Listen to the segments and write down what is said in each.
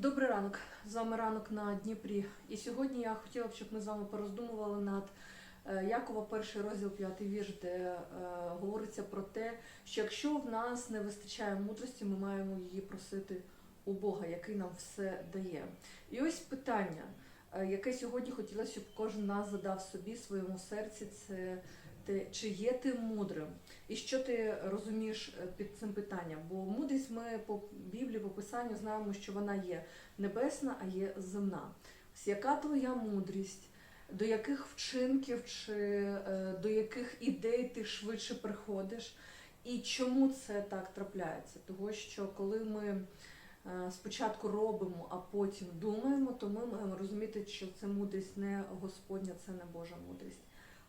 Добрий ранок. З вами ранок на Дніпрі. І сьогодні я хотіла б, щоб ми з вами пороздумували над е, Якова, перший розділ, п'ятий вірш, де е, говориться про те, що якщо в нас не вистачає мудрості, ми маємо її просити у Бога, який нам все дає. І ось питання, е, яке сьогодні хотілося, щоб кожен нас задав собі своєму серці, це те, чи є ти мудрим? І що ти розумієш е, під цим питанням? Бо мудрість ми по Біблії, по Писанню знаємо, що вона є небесна, а є земна. Ось яка твоя мудрість? До яких вчинків чи е, до яких ідей ти швидше приходиш? І чому це так трапляється? Того, що коли ми е, спочатку робимо, а потім думаємо, то ми маємо розуміти, що це мудрість не Господня, це не Божа мудрість.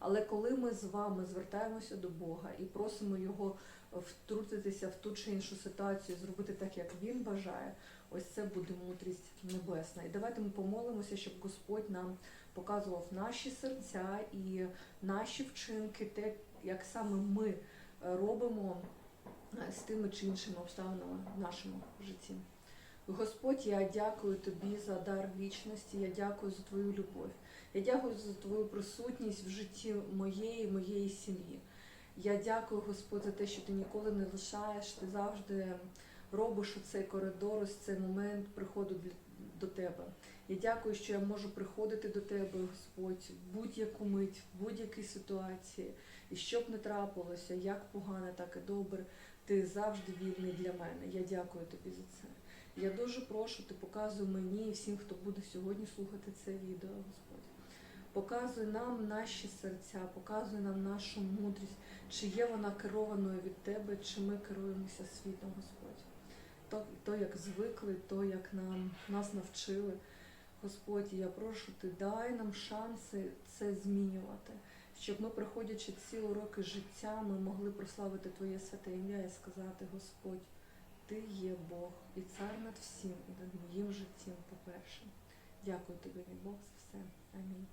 Але коли ми з вами звертаємося до Бога і просимо Його втрутитися в ту чи іншу ситуацію, зробити так, як Він бажає, ось це буде мудрість небесна. І давайте ми помолимося, щоб Господь нам показував наші серця і наші вчинки, те, як саме ми робимо е, з тими чи іншими обставинами в нашому житті. Господь, я дякую тобі за дар вічності, я дякую за твою любов. Я дякую за твою присутність в житті моєї, моєї сім'ї. Я дякую, Господь, за те, що ти ніколи не лишаєш, ти завжди робиш оцей коридор, ось цей момент приходу до тебе. Я дякую, що я можу приходити до тебе, Господь, в будь-яку мить, в будь-якій ситуації. І що б не трапилося, як погане, так і добре, ти завжди вільний для мене. Я дякую тобі за це. Я дуже прошу, ти показуй мені і всім, хто буде сьогодні слухати це відео, Господь. Показуй нам наші серця, показуй нам нашу мудрість, чи є вона керованою від тебе, чи ми керуємося світом, Господь. То, то як звикли, то як нам нас навчили. Господь, я прошу, ти дай нам шанси це змінювати, щоб ми, проходячи ці уроки життя, ми могли прославити Твоє святе ім'я і сказати, Господь, Ти є Бог і цар над всім, і над моїм життям, по-перше. Дякую тобі, мій Бог, за все. Амінь.